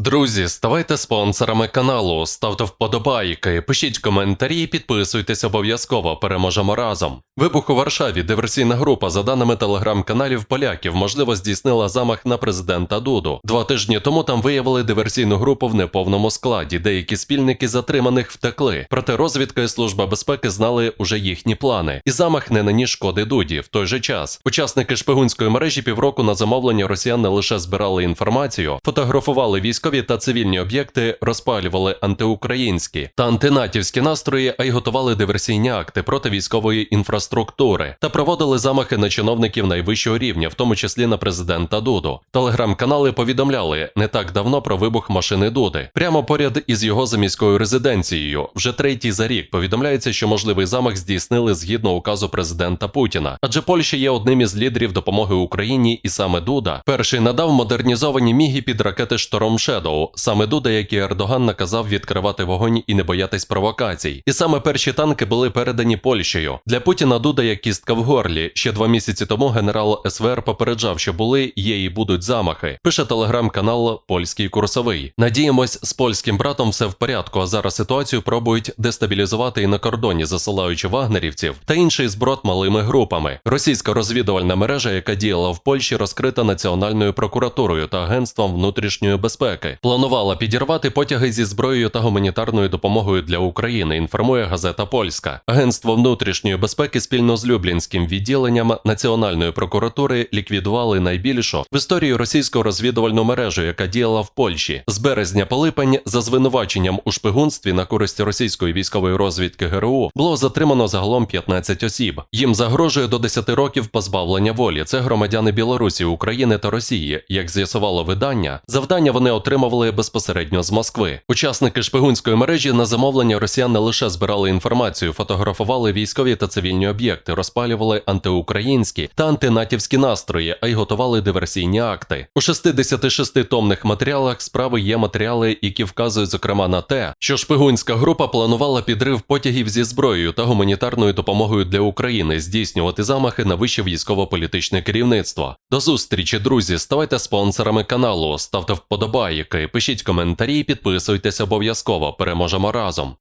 Друзі, ставайте спонсорами каналу, ставте вподобайки, пишіть коментарі, підписуйтесь обов'язково. Переможемо разом. Вибух у Варшаві. Диверсійна група, за даними телеграм-каналів поляків, можливо здійснила замах на президента Дуду. Два тижні тому там виявили диверсійну групу в неповному складі. Деякі спільники затриманих втекли. Проте розвідка і служба безпеки знали уже їхні плани. І замах не наніс шкоди Дуді. В той же час учасники шпигунської мережі півроку на замовлення росіян не лише збирали інформацію, фотографували військові та цивільні об'єкти, розпалювали антиукраїнські та антинатівські настрої, а й готували диверсійні акти проти військової інфраструктури та проводили замахи на чиновників найвищого рівня, в тому числі на президента Дуду. Телеграм-канали повідомляли не так давно про вибух машини Дуди. Прямо поряд із його заміською резиденцією. Вже третій за рік повідомляється, що можливий замах здійснили згідно указу президента Путіна. Адже Польща є одним із лідерів допомоги Україні, і саме Дуда перший надав модернізовані міги під ракети Шторм Шедоу. Саме Дуда, як і Ердоган, наказав відкривати вогонь і не боятись провокацій. І саме перші танки були передані Польщею. Для Путіна Дуда як кістка в горлі. Ще два місяці тому генерал СВР попереджав, що були, є і будуть замахи. Пише телеграм-канал Польський курсовий. Надіємось, з польським братом все в порядку. А зараз ситуацію пробують дестабілізувати і на кордоні, засилаючи вагнерівців та інший зброд малими групами. Російська розвідувальна мережа, яка діяла в Польщі, розкрита Національною прокуратурою та агентством внутрішньої безпеки. Планувала підірвати потяги зі зброєю та гуманітарною допомогою для України. Інформує газета Польська. Агентство внутрішньої безпеки спільно з Люблінським відділенням Національної прокуратури ліквідували найбільшу в історії російську розвідувальну мережу, яка діяла в Польщі з березня по липень за звинуваченням у шпигунстві на користь російської військової розвідки ГРУ було затримано загалом 15 осіб. Їм загрожує до 10 років позбавлення волі. Це громадяни Білорусі, України та Росії. Як з'ясувало видання, завдання вони отримували безпосередньо з Москви. Учасники шпигунської мережі на замовлення росіян не лише збирали інформацію, фотографували військові та цивільні об'єкти, розпалювали антиукраїнські та антинатівські настрої, а й готували диверсійні акти. У 66 томних матеріалах справи є матеріали, які вказують зокрема на те, що шпигунська група планувала підрив потягів зі зброєю та гуманітарною допомогою для України, здійснювати замахи на вище військово-політичне керівництво. До зустрічі, друзі! Ставайте спонсорами каналу, ставте вподобайки, пишіть коментарі, підписуйтесь обов'язково. Переможемо разом.